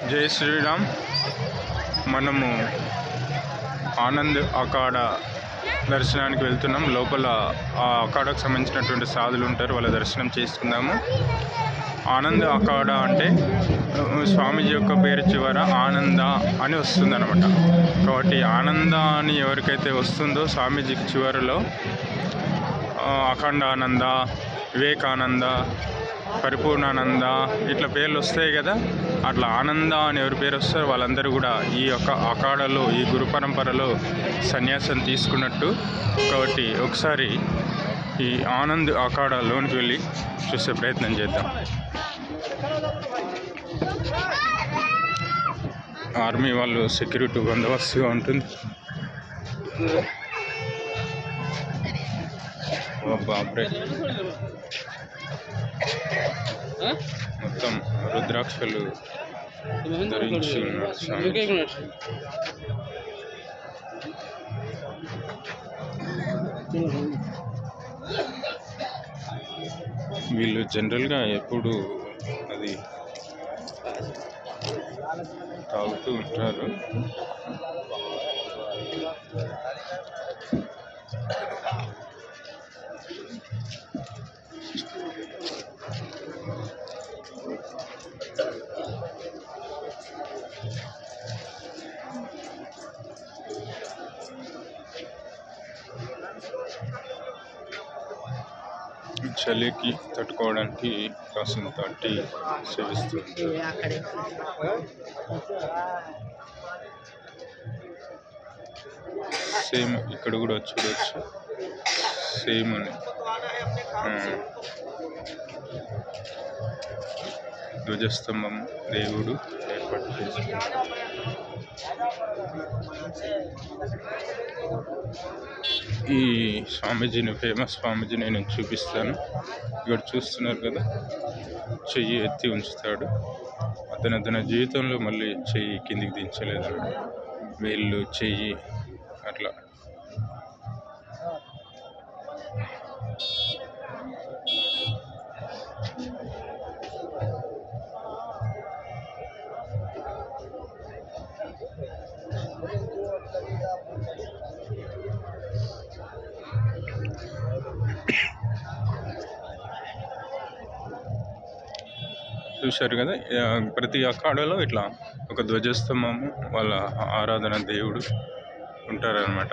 జై శ్రీరామ్. మనము ఆనంద్ అఖాడ దర్శనానికి వెళ్తున్నాం. లోపల ఆ అఖాడకు సంబంధించినటువంటి సాధులు ఉంటారు. వాళ్ళ దర్శనం చేసుకుందాము. ఆనంద్ అఖాడ అంటే స్వామీజీ యొక్క పేరు చివర ఆనంద అని వస్తుంది అనమాట కాబట్టి ఆనంద అని ఎవరికైతే వస్తుందో స్వామీజీకి చివరిలో అఖండ అఖండానంద వివేకానంద పరిపూర్ణానంద ఇట్లా పేర్లు వస్తాయి కదా. అట్లా ఆనంద అని ఎవరి పేరు వస్తారో వాళ్ళందరూ కూడా ఈ యొక్క అఖాడలో ఈ గురు పరంపరలో సన్యాసం తీసుకున్నట్టు. కాబట్టి ఒకసారి ఈ ఆనంద్ అఖాడాలోనికి వెళ్ళి చూసే ప్రయత్నం చేద్దాం. ఆర్మీ వాళ్ళు సెక్యూరిటీ బందోబస్తుగా ఉంటుంది. బాబ్రే మొత్తం రుద్రాక్షలు ధరించి వీళ్ళు జనరల్గా ఎప్పుడు అది తాగుతూ ఉంటారు. చలికి తట్టుకోవడానికి కాసింత టీ సేవిస్తుంది సేమ్ ఇక్కడ కూడా చూడవచ్చు సేమ్ అని hmm. ధ్వజస్తంభం దేవుడు ఏర్పాటు చేసుకున్నారు ఈ స్వామీజీని ఫేమస్ స్వామీజీని నేను చూపిస్తాను. ఇక్కడ చూస్తున్నారు కదా చెయ్యి ఎత్తి ఉంచుతాడు. అతను తన జీవితంలో మళ్ళీ చెయ్యి కిందికి దించలేదన్నమాట వేళ్ళు చెయ్యి అట్లా. చూశారు కదా ప్రతి అక్కడలో ఇట్లా ఒక ధ్వజస్తంభము వాళ్ళ ఆరాధన దేవుడు ఉంటారనమాట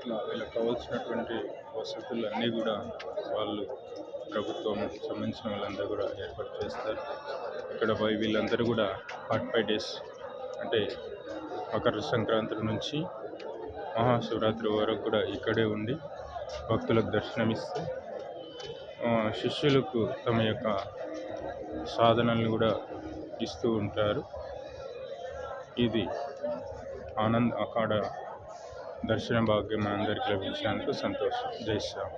ఇట్లా వీళ్ళకి కావాల్సినటువంటి వసతులు అన్నీ కూడా వాళ్ళు ప్రభుత్వం సంబంధించిన వాళ్ళందరూ కూడా ఏర్పాటు చేస్తారు. ఇక్కడ పోయి వీళ్ళందరూ కూడా ఫార్టీ ఫైవ్ డేస్ అంటే మకర సంక్రాంతి నుంచి మహాశివరాత్రి వరకు కూడా ఇక్కడే ఉండి భక్తులకు దర్శనమిస్తూ ఆ, శిష్యులకు తమ యొక్క సాధనలను కూడా ఇస్తూ ఉంటారు. ఇది ఆనంద్ అఖాడ దర్శన భాగ్యం మనందరికీ లభించినందుకు సంతోషం జై శ్రీరామ్